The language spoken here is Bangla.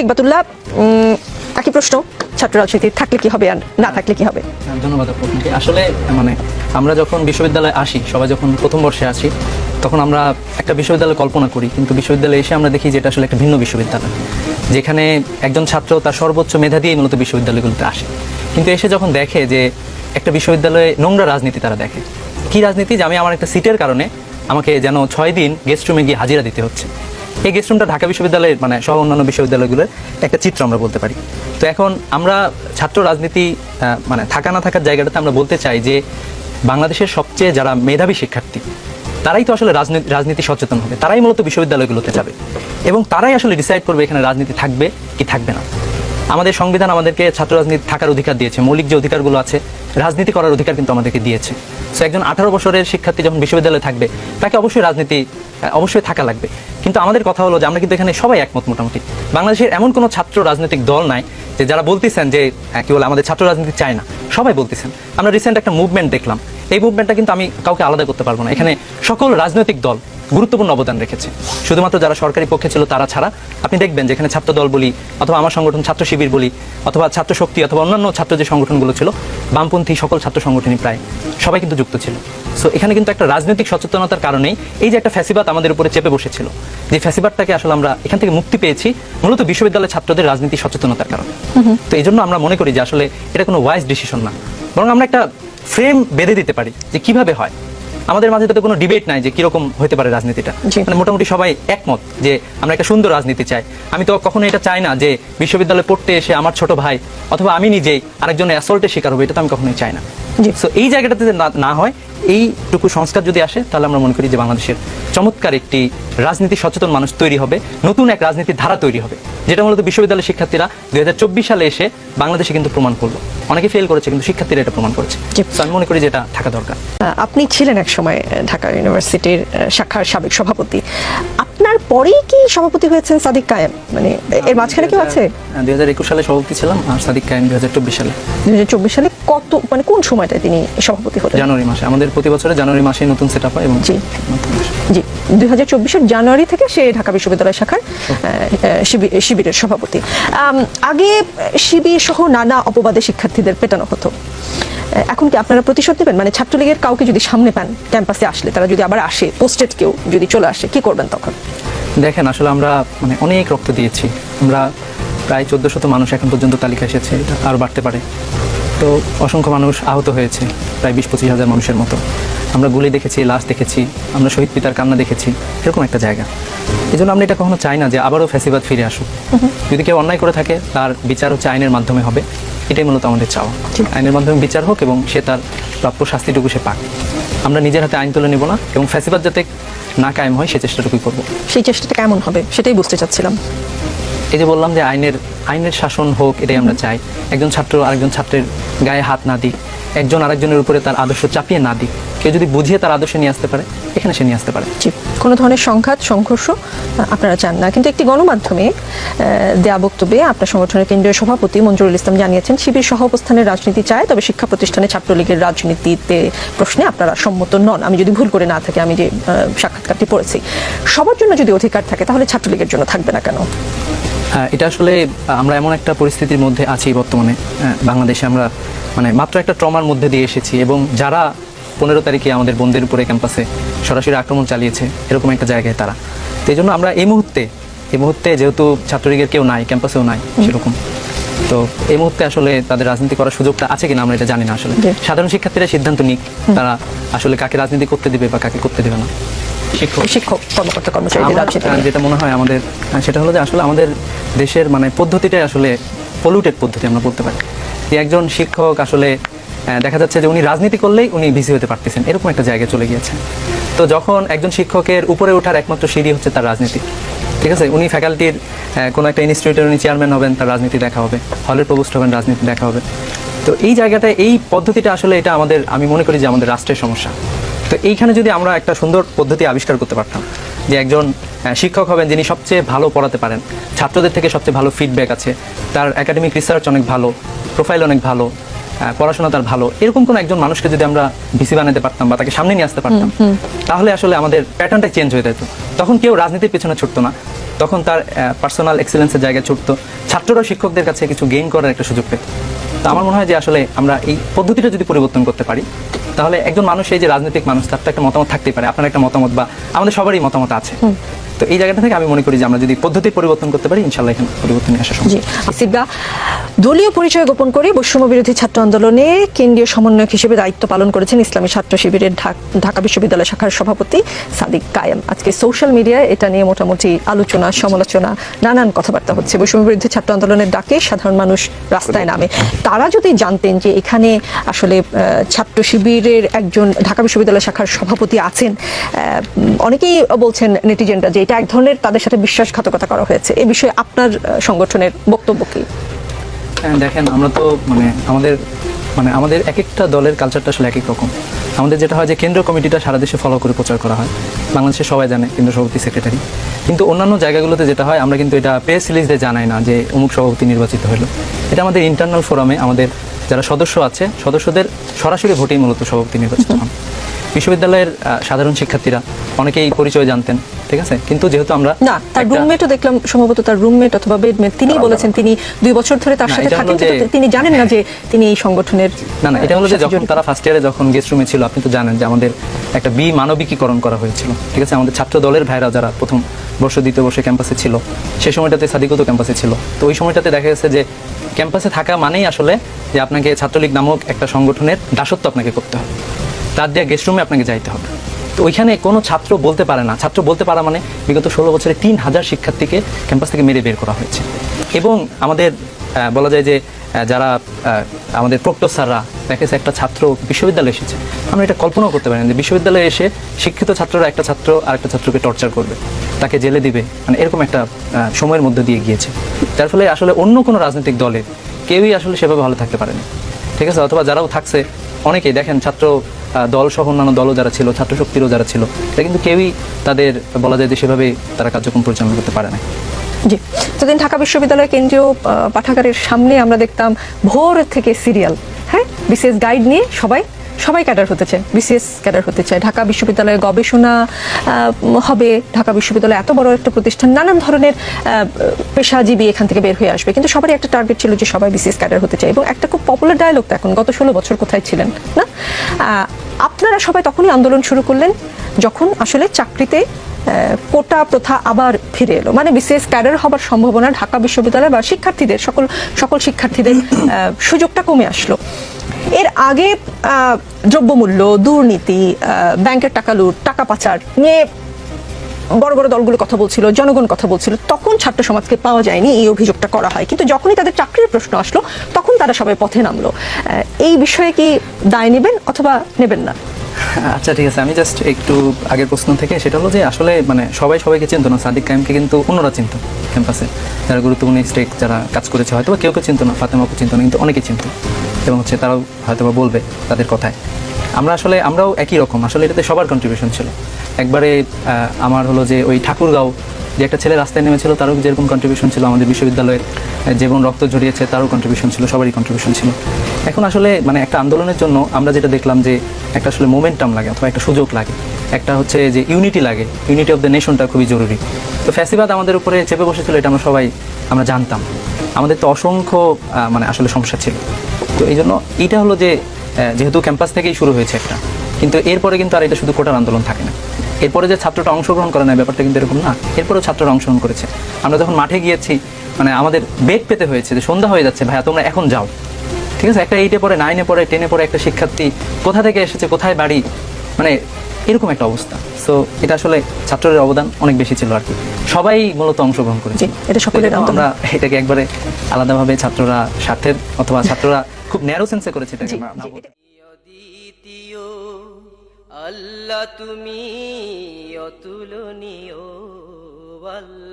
সিকবাতুল্লাহ একই প্রশ্ন, ছাত্র রাজনীতি থাকলে কি হবে আর না থাকলে কি হবে? ধন্যবাদ আপনাকে। আসলে মানে আমরা যখন বিশ্ববিদ্যালয়ে আসি, সবাই যখন প্রথম বর্ষে আসি তখন আমরা একটা বিশ্ববিদ্যালয় কল্পনা করি, কিন্তু বিশ্ববিদ্যালয়ে এসে আমরা দেখি যে এটা আসলে একটা ভিন্ন বিশ্ববিদ্যালয়, যেখানে একজন ছাত্র তার সর্বোচ্চ মেধা দিয়ে মূলত বিশ্ববিদ্যালয়গুলোতে আসে। কিন্তু এসে যখন দেখে যে একটা বিশ্ববিদ্যালয়ে নোংরা রাজনীতি তারা দেখে, কি রাজনীতি? যে আমি আমার একটা সিটের কারণে আমাকে যেন ছয় দিন গেস্ট রুমে গিয়ে হাজিরা দিতে হচ্ছে। এই গেস্ট রুমটা ঢাকা বিশ্ববিদ্যালয়ের মানে সহ অন্যান্য বিশ্ববিদ্যালয়গুলোর একটা চিত্র আমরা বলতে পারি। তো এখন আমরা ছাত্র রাজনীতি মানে থাকা না থাকার জায়গাটাতে আমরা বলতে চাই যে বাংলাদেশের সবচেয়ে যারা মেধাবী শিক্ষার্থী, তারাই তো আসলে রাজনীতি সচেতন হবে। তারাই মূলত বিশ্ববিদ্যালয়গুলোতে যাবে। এবং তারাই আসলে ডিসাইড করবে এখানে রাজনীতি থাকবে কি থাকবে না। আমাদের সংবিধান আমাদেরকে ছাত্র রাজনীতি থাকার অধিকার দিয়েছে, মৌলিক যে অধিকারগুলো আছে রাজনীতি করার অধিকার কিন্তু আমাদেরকে দিয়েছে। সো একজন আঠারো বছরের শিক্ষার্থী যখন বিশ্ববিদ্যালয়ে থাকবে, তাকে অবশ্যই রাজনীতি অবশ্যই থাকা লাগবে। কিন্তু আমাদের কথা হলো যে, আমরা কিন্তু এখানে সবাই একমত মোটামুটি। বাংলাদেশের এমন কোনো ছাত্র রাজনৈতিক দল নাই যে, যারা বলতেছেন যে কি বলে, আমাদের ছাত্র রাজনীতি চায় না। সবাই বলতেছেন। আমরা রিসেন্ট একটা মুভমেন্ট দেখলাম। এই মুভমেন্টটা কিন্তু আমি কাউকে আলাদা করতে পারব না। এখানে সকল রাজনৈতিক দল গুরুত্বপূর্ণ অবদান রেখেছে। শুধুমাত্র যারা সরকারি পক্ষে ছিল তারা ছাড়া আপনি দেখবেন যেখানে ছাত্র দল বলি অথবা আমার সংগঠন ছাত্র শিবির বলি অথবা ছাত্র শক্তি অথবা অন্যান্য ছাত্র যে সংগঠনগুলো ছিল বামপন্থী সকল ছাত্র সংগঠনই প্রায় সবাই কিন্তু যুক্ত ছিল। সো এখানে কিন্তু একটা রাজনৈতিক সচেতনতার কারণেই এই যে একটা ফ্যাসিবাদ আমাদের উপরে চেপে বসেছিল যে ফ্যাসিবাদটাকে আসলে আমরা এখান থেকে মুক্তি পেয়েছি মূলত বিশ্ববিদ্যালয়ের ছাত্রদের রাজনীতি সচেতনতার কারণে। তো এই জন্য আমরা মনে করি যে আসলে এটা কোনো ওয়াইজ ডিসিশন না। বরং আমরা একটা ফ্রেম বেঁধে দিতে পারি যে কীভাবে হয়। আমাদের মাঝে তাতে কোনো ডিবেট নাই যে কীরকম হতে পারে রাজনীতিটা। মানে মোটামুটি সবাই একমত যে আমরা একটা সুন্দর রাজনীতি চাই। আমি তো কখনো এটা চাই না যে বিশ্ববিদ্যালয়ে পড়তে এসে আমার ছোট ভাই অথবা আমি নিজেই আরেকজনের অ্যাসল্টের শিকার হবে এটা তো আমি কখনোই চাই না। সো এই জায়গাটাতে না- না হয় এইটুকু সংস্কার যদি আসে তাহলে আমরা মনে করি যে বাংলাদেশের চমৎকার একটি রাজনীতি সচেতন মানুষ তৈরি হবে নতুন এক রাজনীতির ধারা তৈরি হবে যেটা মূলত বিশ্ববিদ্যালয়ের শিক্ষার্থীরা দুই হাজার চব্বিশ সালে এসে বাংলাদেশে কিন্তু প্রমাণ করল। অনেকে ফেল করেছে কিন্তু শিক্ষার্থীরা এটা প্রমাণ করেছে। আমি মনে করি যে এটা থাকা দরকার। আপনি ছিলেন এক সময় ঢাকা ইউনিভার্সিটির শাখার সাবেক সভাপতি। আপনার পরেই কি সভাপতি হয়েছেন সাদিক কায়েম? মানে এর মাঝখানে কেউ আছে? দুই হাজার একুশ সালে সভাপতি ছিলাম আর সাদিক কায়েম দুই হাজার চব্বিশ সালে। দুই হাজার চব্বিশ সালে কত মানে কোন সময়টায় তিনি সভাপতি হলেন? জানুয়ারি মাসে। আমাদের প্রতি বছরে জানুয়ারি মাসে নতুন সেট আপ হয় এবং জি। জি। দুই হাজার চব্বিশের জানুয়ারি থেকে সে ঢাকা বিশ্ববিদ্যালয় শাখার শিবিরের সভাপতি। আগে শিবির সহ নানা অপবাদে শিক্ষার্থীদের পেটানো হতো। এখন কি আপনারা প্রতিশোধ নেবেন? মানে ছাত্রলীগের কাউকে যদি সামনে পান ক্যাম্পাসে আসলে তারা যদি আবার আসে পোস্টেড কেউ যদি চলে আসে কি করবেন তখন? দেখেন আসলে আমরা মানে অনেক রক্ত দিয়েছি। আমরা প্রায় চোদ্দ শত মানুষ এখন পর্যন্ত তালিকা এসেছে আরও বাড়তে পারে। তো অসংখ্য মানুষ আহত হয়েছে প্রায় বিশ পঁচিশ হাজার মানুষের মতো। আমরা গুলি দেখেছি লাশ দেখেছি আমরা শহীদ পিতার কান্না দেখেছি এরকম একটা জায়গা। এই জন্য আমরা এটা কখনো চাই না যে আবারও ফ্যাসিবাদ ফিরে আসুক। যদি কেউ অন্যায় করে থাকে তার বিচার হচ্ছে আইনের মাধ্যমে হবে। এটাই মূলত আমাদের চাওয়া। আইনের মাধ্যমে বিচার হোক এবং সে তার প্রাপ্য শাস্তিটুকু সে পাক। আমরা নিজের হাতে আইন তুলে নেব না এবং ফ্যাসিবাদ যাতে না কায়েম হয় সে চেষ্টাটুকুই করব। সেই চেষ্টাটা কেমন হবে সেটাই বুঝতে চাচ্ছিলাম। এই যে বললাম যে আইনের আইনের শাসন হোক এটাই আমরা চাই। একজন ছাত্র আরেকজন ছাত্রের গায়ে হাত না দিক একজন আরেকজনের উপরে তার আদর্শ চাপিয়ে না দিক। কেউ যদি বুঝিয়ে তার আদর্শ নিয়ে আসতে পারে এখানে সে নিয়ে আসতে পারে। জি কোনো ধরনের সংঘাত সংঘর্ষ আপনারা চান না। কিন্তু একটি গণমাধ্যমে দেয়া বক্তব্যে আপনার সংগঠনের কেন্দ্রীয় সভাপতি মঞ্জুরুল ইসলাম জানিয়েছেন শিবির সহ অবস্থানের রাজনীতি চায় তবে শিক্ষা প্রতিষ্ঠানে ছাত্রলীগের রাজনীতিতে প্রশ্নে আপনারা সম্মত নন। আমি যদি ভুল করে না থাকি আমি যে সাক্ষাৎকারটি পড়েছি। সবার জন্য যদি অধিকার থাকে তাহলে ছাত্রলীগের জন্য থাকবে না কেন? হ্যাঁ, এটা আসলে আমরা এমন একটা পরিস্থিতির মধ্যে আছি বর্তমানে। বাংলাদেশে আমরা মানে মাত্র একটা ট্রমার মধ্যে দিয়ে এসেছি এবং যারা পনেরো তারিখে আমাদের বন্ধের উপরে ক্যাম্পাসে সরাসরি আক্রমণ চালিয়েছে এরকম একটা জায়গায় তারা। তো জন্য আমরা এই মুহূর্তে এই মুহূর্তে যেহেতু ছাত্রলীগের কেউ নাই ক্যাম্পাসেও নাই সেরকম তো এই মুহূর্তে আসলে তাদের রাজনীতি করার সুযোগটা আছে কিনা আমরা এটা জানি না আসলে। সাধারণ শিক্ষার্থীরা সিদ্ধান্ত নিক তারা আসলে কাকে রাজনীতি করতে দিবে বা কাকে করতে দেবে না। শিক্ষক। শিক্ষক কর্মকর্তা নিয়ে। যেটা মনে হয় আমাদের সেটা হলো যে আসলে আমাদের দেশের মানে পদ্ধতিটাই আসলে পলিউটেড পদ্ধতি আমরা বলতে পারি। যে একজন শিক্ষক আসলে দেখা যাচ্ছে যে উনি রাজনীতি করলেই উনি ভিসি হতে পারতেছেন। এরকম একটা জায়গায় চলে গিয়েছে তো যখন একজন শিক্ষকের উপরে ওঠার একমাত্র সিঁড়ি হচ্ছে তার রাজনীতি। ঠিক আছে? উনি ফ্যাকাল্টির কোনো একটা ইনস্টিটিউটের উনি চেয়ারম্যান হবেন, তার রাজনীতি দেখা হবে। হলের প্রভোস্ট হবেন, রাজনীতি দেখা হবে। তো এই জায়গাটায় এই পদ্ধতিটা আসলে এটা আমাদের, আমি মনে করি যে আমাদের রাষ্ট্রের সমস্যা। তো এইখানে যদি আমরা একটা সুন্দর পদ্ধতি আবিষ্কার করতে পারতাম, যে একজন শিক্ষক হবেন যিনি সবচেয়ে ভালো পড়াতে পারেন, ছাত্রদের থেকে সবচেয়ে ভালো ফিডব্যাক আছে, তার একাডেমিক রিসার্চ অনেক ভালো প্রোফাইল অনেক ভালো পড়াশোনা তার ভালো। এরকম কোন একজন মানুষকে যদি আমরা ভিসি বানাতে পারতাম বা তাকে সামনে নিয়ে আসতে পারতাম তাহলে আসলে আমাদের প্যাটার্নটা চেঞ্জ হয়ে যেত। তখন কেউ রাজনীতির পেছনে ছুটতো না। তখন তার পার্সোনাল এক্সেলেন্সের জায়গায় ছুটতো। ছাত্ররা শিক্ষকদের কাছে কিছু গেইন করার একটা সুযোগ পেত। তো আমার মনে হয় যে আসলে আমরা এই পদ্ধতিটা যদি পরিবর্তন করতে পারি তাহলে একজন মানুষ এই যে রাজনৈতিক মানুষ তার তো একটা মতামত থাকতেই পারে। আপনার একটা মতামত বা আমাদের সবারই মতামত আছে। তো এই জায়গাটা থেকে আমি মনে করি যে আমরা যদি পদ্ধতির পরিবর্তন করতে পারি ইনশাল্লাহ এখানে পরিবর্তন আসা সম্ভব। দলীয় পরিচয় গোপন করে বৈষম্য বিরোধী ছাত্র আন্দোলনে কেন্দ্রীয় সমন্বয়ক হিসেবে দায়িত্ব পালন করেছেন ইসলামী ছাত্র শিবিরের ঢাকা বিশ্ববিদ্যালয় শাখার সভাপতি সাদিক কায়েম। আজকে সোশ্যাল মিডিয়ায় এটা নিয়ে মোটামুটি আলোচনা, সমালোচনা, নানান কথাবার্তা হচ্ছে। বৈষম্য বিরোধী ছাত্র আন্দোলনের ডাকে সাধারণ মানুষ রাস্তায় নামে। তারা যদি জানতেন যে এখানে আসলে ছাত্র শিবিরের একজন ঢাকা বিশ্ববিদ্যালয় শাখার সভাপতি আছেন অনেকেই বলছেন নেটিজেনরা যে এটা এক ধরনের তাদের সাথে বিশ্বাসঘাতকতা করা হয়েছে। এ বিষয়ে আপনার সংগঠনের বক্তব্য কি? হ্যাঁ দেখেন, আমরা তো মানে আমাদের মানে আমাদের এক একটা দলের কালচারটা আসলে এক এক রকম। আমাদের যেটা হয় যে কেন্দ্রীয় কমিটিটা সারা দেশে ফলো করে প্রচার করা হয়। বাংলাদেশে সবাই জানে, কেন্দ্র সভাপতি সেক্রেটারি কিন্তু অন্যান্য জায়গাগুলোতে যেটা হয়, আমরা কিন্তু এটা প্রেস রিলিজে জানাই না যে, অমুক সভাপতি নির্বাচিত হলো। এটা আমাদের ইন্টারনাল ফোরামে আমাদের যারা সদস্য আছে, সদস্যদের সরাসরি ভোটেই মূলত সভাপতি নির্বাচিত হন। বিশ্ববিদ্যালয়ের সাধারণ শিক্ষার্থীরা অনেকেই পরিচয় জানতেন ঠিক আছে? কিন্তু যেহেতু আমরা না তার রুমমেটও দেখলাম সম্ভবত তার রুমমেট অথবা বেডমেট তিনি বলেছেন তিনি দুই বছর ধরে তার সাথে থাকেন তিনি জানেন না যে তিনি এই সংগঠনের না না এটা হলো যে যখন তারা ফার্স্ট ইয়ারে যখন গেস্ট রুমে ছিল আপনি তো জানেন যে আমাদের একটা বি মানবিকীকরণ করা হয়েছিল ঠিক আছে? আমাদের ছাত্র দলের ভাইরা যারা প্রথম বর্ষ দ্বিতীয় বর্ষে ক্যাম্পাসে ছিল সেই সময়টাতে সাদিকও তো ক্যাম্পাসে ছিল। তো ওই সময়টাতে দেখা গেছে যে ক্যাম্পাসে থাকা মানেই আসলে যে আপনাকে ছাত্রলীগ নামক একটা সংগঠনের দাসত্ব আপনাকে করতে হবে। তার দেওয়া গেস্ট রুমে আপনাকে যাইতে হবে। তো ওইখানে কোনো ছাত্র বলতে পারে না। ছাত্র বলতে পারা মানে বিগত ষোলো বছরে তিন হাজার শিক্ষার্থীকে ক্যাম্পাস থেকে মেরে বের করা হয়েছে। এবং আমাদের বলা যায় যে যারা আমাদের প্রক্টর স্যাররা দেখেছে একটা ছাত্র বিশ্ববিদ্যালয়ে এসেছে। আমরা এটা কল্পনাও করতে পারি না যে বিশ্ববিদ্যালয়ে এসে শিক্ষিত ছাত্ররা একটা ছাত্র আর একটা ছাত্রকে টর্চার করবে। তাকে জেলে দিবে। মানে এরকম একটা সময়ের মধ্যে দিয়ে গিয়েছে। যার ফলে আসলে অন্য কোনো রাজনৈতিক দলের কেউই আসলে সেভাবে ভালো থাকতে পারেনি। ঠিক আছে? অথবা যারাও থাকছে অনেকেই দেখেন ছাত্র দল সহ অন্যান্য দলও যারা ছিল, ছাত্র শক্তিরও যারা ছিল, এটা কিন্তু কেউই তাদের বলা যায় যে সেভাবে তারা কার্যক্রম পরিচালনা করতে পারে না জি। ঢাকা বিশ্ববিদ্যালয় কেন্দ্রীয় পাঠাগারের সামনে আমরা দেখতাম ভোর থেকে সিরিয়াল হ্যাঁ? বিশেষ গাইড নিয়ে সবাই সবাই ক্যাডার হতে চায়, বিসিএস ক্যাডার হতে চায়। ঢাকা বিশ্ববিদ্যালয়ে গবেষণা হবে ঢাকা বিশ্ববিদ্যালয় এত বড় একটা প্রতিষ্ঠান, নানান ধরনের পেশাজীবী এখান থেকে বের হয়ে আসবে। কিন্তু সবারই একটা টার্গেট ছিল যে সবাই বিসিএস ক্যাডার হতে চায় এবং একটা খুব পপুলার ডায়লগ তো এখন, গত ষোলো বছর কোথায় ছিলেন, না? আপনারা সবাই তখনই আন্দোলন শুরু করলেন যখন আসলে চাকরিতে কোটা প্রথা আবার ফিরে এলো। মানে বিসিএস ক্যাডার হবার সম্ভাবনা ঢাকা বিশ্ববিদ্যালয় বা শিক্ষার্থীদের, সকল সকল শিক্ষার্থীদের সুযোগটা কমে আসলো। এর আগে দ্রব্যমূল্য, দুর্নীতি ব্যাংকের টাকা লুট, টাকা পাচার নিয়ে বড় বড় দলগুলো কথা বলছিল, জনগণ কথা বলছিল, তখন ছাত্র সমাজকে পাওয়া যায়নি এই অভিযোগটা করা হয়। কিন্তু যখনই তাদের চাকরির প্রশ্ন আসলো, তখন তারা সবাই পথে নামলো। এই বিষয়ে কি দায় নেবেন অথবা নেবেন না? আচ্ছা ঠিক আছে। আমি জাস্ট একটু আগের প্রশ্ন থেকে, সেটা হলো যে আসলে মানে সবাই সবাইকে চিনতো না, সাদিক কাইমকে কিন্তু অন্যরা চিনতো ক্যাম্পাসে। যারা গুরুত্বপূর্ণ স্টেক যারা কাজ করেছে হয়তো কেউ কেউ চিনতো না ফাতেমাকে চিনতো না, কিন্তু অনেকে চিনতো। এবং হচ্ছে তারাও হয়তো বা বলবে তাদের কথায়। আমরা আসলে, আমরাও একই রকম। আসলে এটাতে সবার কন্ট্রিবিউশন ছিল। একবারে আমার হলো যে ওই ঠাকুরগাঁও যে একটা ছেলে রাস্তায় নেমেছিল, তারও যেরকম কন্ট্রিবিউশন ছিল আমাদের বিশ্ববিদ্যালয়ের যেমন রক্ত ঝরিয়েছে, তারও কন্ট্রিবিউশন ছিল, সবারই কন্ট্রিবিউশন ছিল। এখন আসলে মানে একটা আন্দোলনের জন্য আমরা যেটা দেখলাম যে একটা আসলে মোমেন্টাম লাগে অথবা একটা সুযোগ লাগে। একটা হচ্ছে যে ইউনিটি লাগে। ইউনিটি অফ দ্য নেশনটা খুবই জরুরি। তো ফ্যাসিবাদ আমাদের উপরে চেপে বসেছিল, এটা আমরা সবাই, আমরা জানতাম। আমাদের তো অসংখ্য মানে আসলে সমস্যা ছিল। তো এই জন্য এইটা হলো যে যেহেতু ক্যাম্পাস থেকেই শুরু হয়েছে একটা, কিন্তু এরপরে কিন্তু আর এটা শুধু কোটার আন্দোলন থাকে না। এরপরে যে ছাত্রটা অংশগ্রহণ করে না ব্যাপারটা কিন্তু এরকম না, এরপরেও ছাত্ররা অংশগ্রহণ করেছে। আমরা যখন মাঠে গিয়েছি মানে আমাদের বেগ পেতে হয়েছে যে সন্ধ্যা হয়ে যাচ্ছে, ভাইয়া, তোমরা এখন যাও। ঠিক আছে? একটা এইটে পরে নাইনে পরে টেনে পরে একটা শিক্ষার্থী কোথা থেকে এসেছে, কোথায় বাড়ি মানে এরকম একটা অবস্থা। সো এটা আসলে ছাত্রদের অবদান অনেক বেশি ছিল আর কি। সবাই মূলত অংশগ্রহণ করেছে। এটা সকলের। আমরা এটাকে একবারে আলাদাভাবে ছাত্ররা স্বার্থের অথবা ছাত্ররা খুব ন্যারো সেন্সে করেছে এটাকে আল্লাহ তুমি অতুলনীয় আল্লাহ